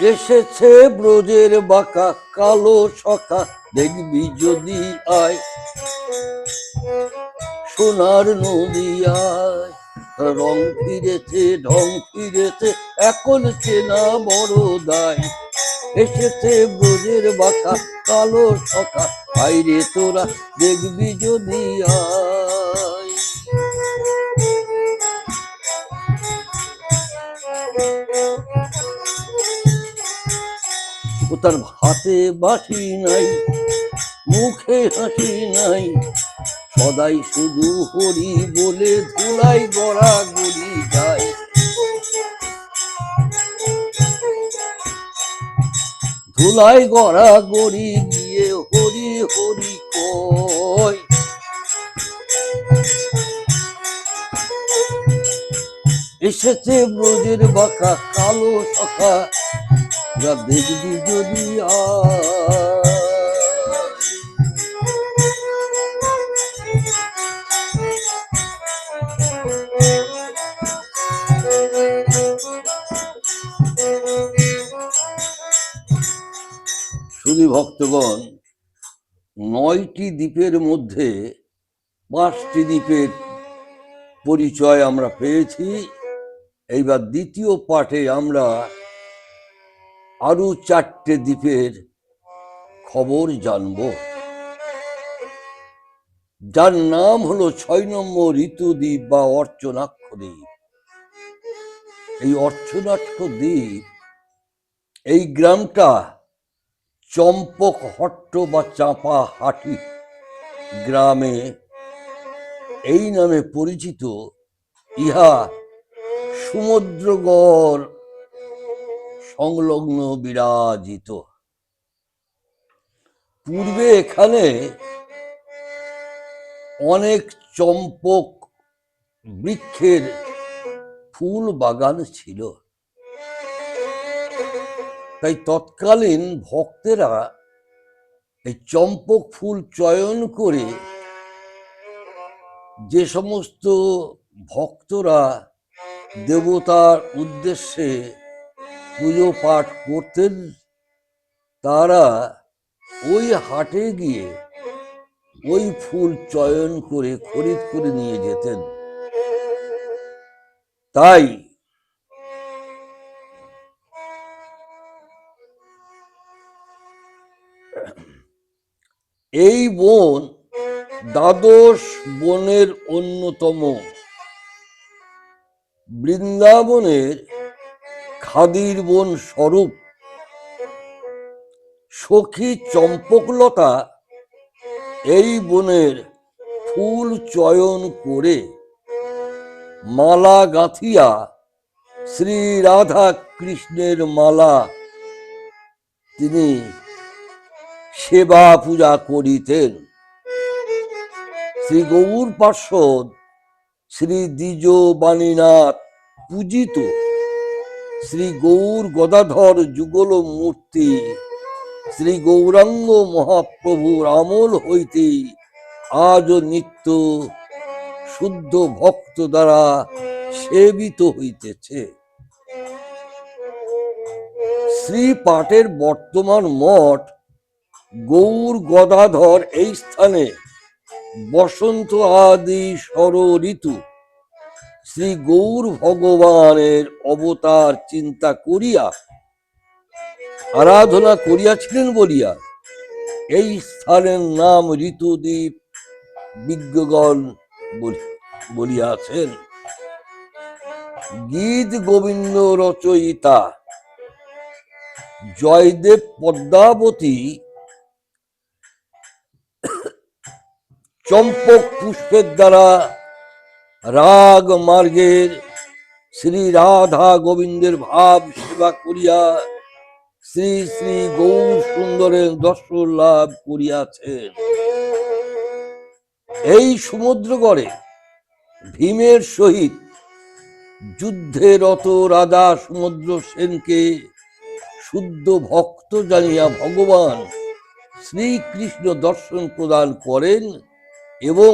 এসেছে ব্রজের বাঁকা, কালো সখা দেখবি যদি আয়। সোনার নদী আয় রং ফিরেছে, ঢং ফিরেছে, এখন চেনা বড় দায় এসেছে ব্রজের বাঁকা, কালো সখা বাইরে তোরা, দেখবি যদি আয়। তার হাতে বাসি নাই, মুখে হাসি নাই। সদাই শুধু হরি বলে ধুলাই গড়া গড়ি যায়। ধুলাই গড়া গড়ি গিয়ে হরি হরি কয়। এসেছে ব্রজের বাঁকা কালো সখা যা দেখবি যদি আয়। শুধু ভক্তগণ, নয়টি দ্বীপের মধ্যে পাঁচটি দ্বীপের পরিচয় আমরা পেয়েছি। এইবার দ্বিতীয় পাঠে আমরা আরও চারটে দ্বীপের খবর জানব। যার নাম হলো ছয় নম্বর ঋতুদ্বীপ বা অর্চনাক্ষ দ্বীপ এই অর্চনাক্ষ দ্বীপ এই গ্রামটা চম্পক হট্ট বা চাপা হাটি গ্রামে এই নামে পরিচিত। ইহা সমুদ্রগড় সংলগ্ন বিরাজিত। পূর্বে এখানে অনেক চম্পক বৃক্ষের ফুল বাগান ছিল। তাই তৎকালীন ভক্তেরা এই চম্পক ফুল চয়ন করে যে সমস্ত ভক্তরা দেবতার উদ্দেশ্যে পুজো পাঠ করতেন, তারা ওই হাটে গিয়ে ওই ফুল চয়ন করে খরিদ করে নিয়ে যেতেন। তাই এই বন দ্বাদশ বনের অন্যতম। বৃন্দাবনের খাদির বন স্বরূপ। সখী চম্পকলতা এই বনের ফুল চয়ন করে। মালা গাঁথিয়া শ্রী রাধা কৃষ্ণের মালা। তিনি সেবা পূজা করিতেন। শ্রী গৌর পার্শ্বদ শ্রী দ্বিজ বাণীনাথ পূজিত শ্রী গৌর গদাধর যুগল মূর্তি, শ্রী গৌরাঙ্গ মহাপ্রভুর আমল হইতে আজ নিত্য শুদ্ধ ভক্ত দ্বারা সেবিত হইতেছে। শ্রী পাটের বর্তমান মঠ গৌর গদাধর এই স্থানে বসন্ত আদি সর ঋতু শ্রী গৌর ভগবানের অবতার চিন্তা করিয়া, আরাধনা করিয়াছিলেন বলিয়া, এই স্থানের নাম ঋতুদ্বীপ বিজ্ঞগণ বলিয়াছেন। গীত গোবিন্দ রচয়িতা জয়দেব পদ্মাবতী চম্পক পুষ্পের দ্বারা রাগ মার্গের শ্রী রাধা গোবিন্দের ভাব সেবা করিয়া শ্রী শ্রী গৌর সুন্দরের দর্শন লাভ করিয়াছেন। এই সমুদ্রগড়ে ভীমের সহিত যুদ্ধে রত রাজা সমুদ্র সেনকে শুদ্ধ ভক্ত জানিয়া ভগবান শ্রীকৃষ্ণ দর্শন প্রদান করেন এবং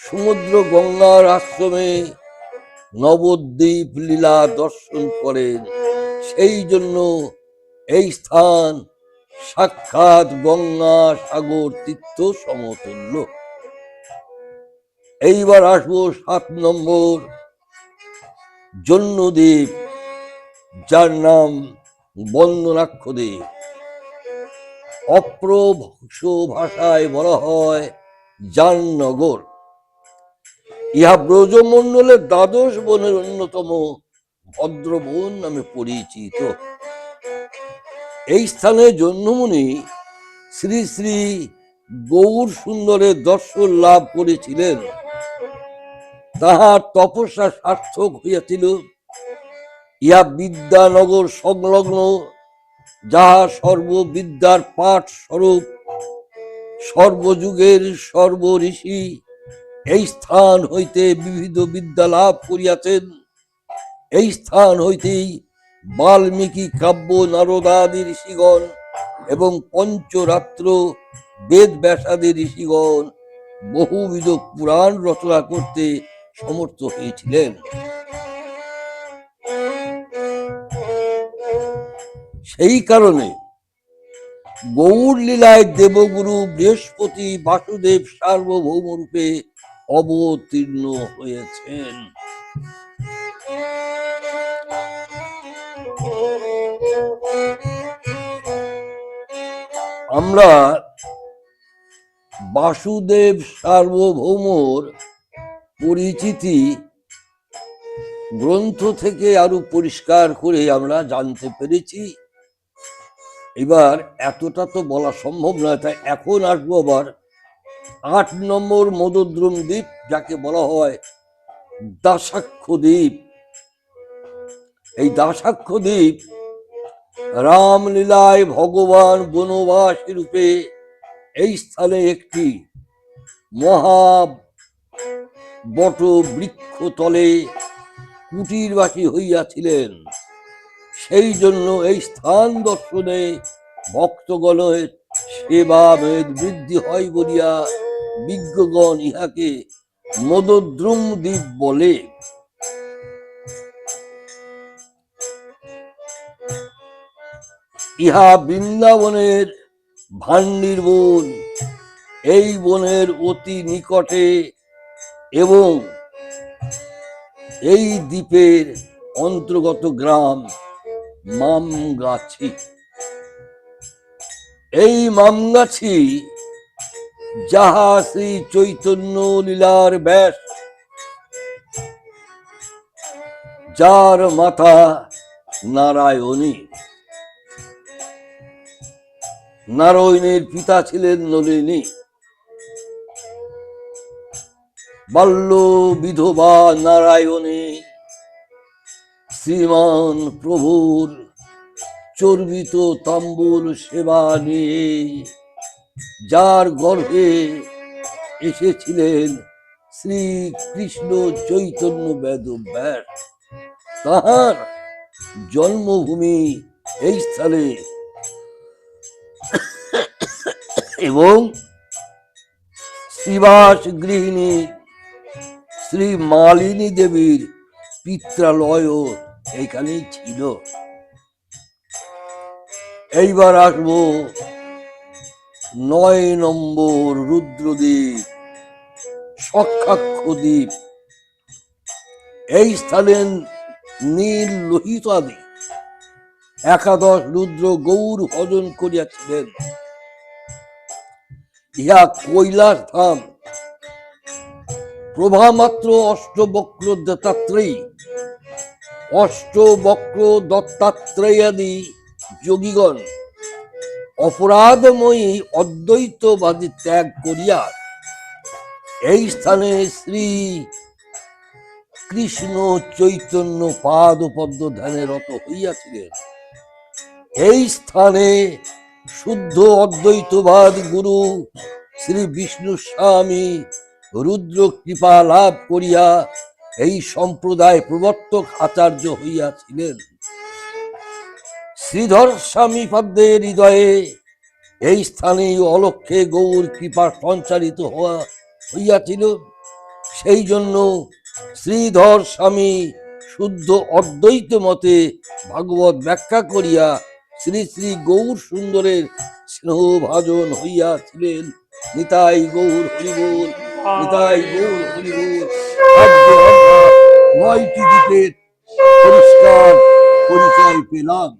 সমুদ্র গঙ্গার আশ্রমে নবদ্বীপ লীলা দর্শন করেন। সেই জন্য এই স্থান সাক্ষাৎ গঙ্গা সাগর তীর্থ সমতুল্য। এইবার আসব সাত নম্বর জন্যদেব যার নাম বন্দনাক্ষদেব অপ্রভক্ষ ভাষায় বলা হয় জাননগর। ইহা ব্রজমণ্ডলের দ্বাদশ বনের অন্যতম ভদ্রবন নামে পরিচিত। এই স্থানে জন্মমুনি শ্রী শ্রী গৌর সুন্দরের দর্শন লাভ করেছিলেন। তাহার তপস্যা সার্থক হইয়াছিল। ইহা বিদ্যানগর সংলগ্ন, যাহা সর্ববিদ্যার পাঠ স্বরূপ, সর্বযুগের সর্ব ঋষি এই স্থান হইতে বিবিধ বিদ্যা লাভ করিয়াছেন। এই স্থান হইতেই বাল্মীকি কাব্য নারদাদি ঋষিগণ এবং পঞ্চরাত্র বেদ ব্যাসাদি ঋষিগণ বহুবিধ পুরাণ রচনা করতে সমর্থ হয়েছিলেন সেই কারণে গৌর লীলায় দেবগুরু বৃহস্পতি বাসুদেব সার্বভৌম রূপে অবতীর্ণ হয়েছেন। আমরা বাসুদেব সার্বভৌমর পরিচিতি গ্রন্থ থেকে আরও পরিষ্কার করে আমরা জানতে পেরেছি। এবার এতটা তো বলা সম্ভব নয়, তাই এখন আসব আবার আট নম্বর মদদ্রুম দ্বীপ, যাকে বলা হয় দাসাক্ষ দ্বীপ। এই দাসাক্ষ দ্বীপ রামলীলায় ভগবান বনবাস রূপে এই স্থানে একটি মহা বট বৃক্ষ তলে কুটিরবাসী হইয়াছিলেন। সেই জন্য এই স্থান দর্শনে ভক্তগণের সেবা ভেদ বৃদ্ধি হয় বলিয়া বিজ্ঞগণ ইহাকে মদদ্রুম দ্বীপ বলে। ইহা বৃন্দাবনের ভান্ডির বন। এই বনের অতি নিকটে এবং এই দ্বীপের অন্তর্গত গ্রাম মামগাছি। এই মামগাছি যাহা শ্রী চৈতন্য লীলার ব্যাস, যার মাথা নারায়ণী। নারায়ণের পিতা ছিলেন নলিনী। বাল্য বিধবা নারায়ণী। শ্রীমান প্রভুর চর্বিত তাম্বুল সেবা নিয়ে যার গর্ভে এসেছিলেন শ্রী কৃষ্ণ চৈতন্য বেদ ব্যাস। তাহার জন্মভূমি এই স্থানে। এবং শ্রীবাস গৃহিণী শ্রী মালিনী দেবীর পিত্রালয় এইখানেই ছিল। এইবার আসব নয় নম্বর রুদ্রদ্বীপ সক্ষাক্ষ দ্বীপ এই স্থানে নীল লোহিত আদি। একাদশ রুদ্র গৌর ভজন করিয়াছিলেন। ইহা কৈলাস ধাম। প্রভামাত্র অষ্টবক্র দত্তাত্রেয়ী। অষ্টবক্র দত্তাত্রেয়াদি যোগীগণ অপরাধময়ী অদ্বৈতবাদী ত্যাগ করিয়া এই স্থানে শ্রী কৃষ্ণ চৈতন্য পাদ পদ্ম ধ্যানে রত হইয়াছিলেন। এই স্থানে শুদ্ধ অদ্বৈতবাদ গুরু শ্রী বিষ্ণু স্বামী রুদ্র কৃপা লাভ করিয়া এই সম্প্রদায় প্রবর্তক আচার্য হইয়াছিলেন। শ্রীধর স্বামী পদ্মের হৃদয়ে এই স্থানে অলক্ষে গৌর কৃপা সঞ্চারিত হওয়া হইয়াছিল। সেই জন্য শ্রীধর স্বামী শুদ্ধ অদ্বৈত মতে ভাগবত ব্যাখ্যা করিয়া শ্রী শ্রী গৌর সুন্দরের স্নেহভাজন হইয়াছিলেন। নিতাই গৌর হরিবোল, নিতাই গৌর হরিবোল নয়টি দ্বীপের পরিষ্কার পরিচয় পেলাম।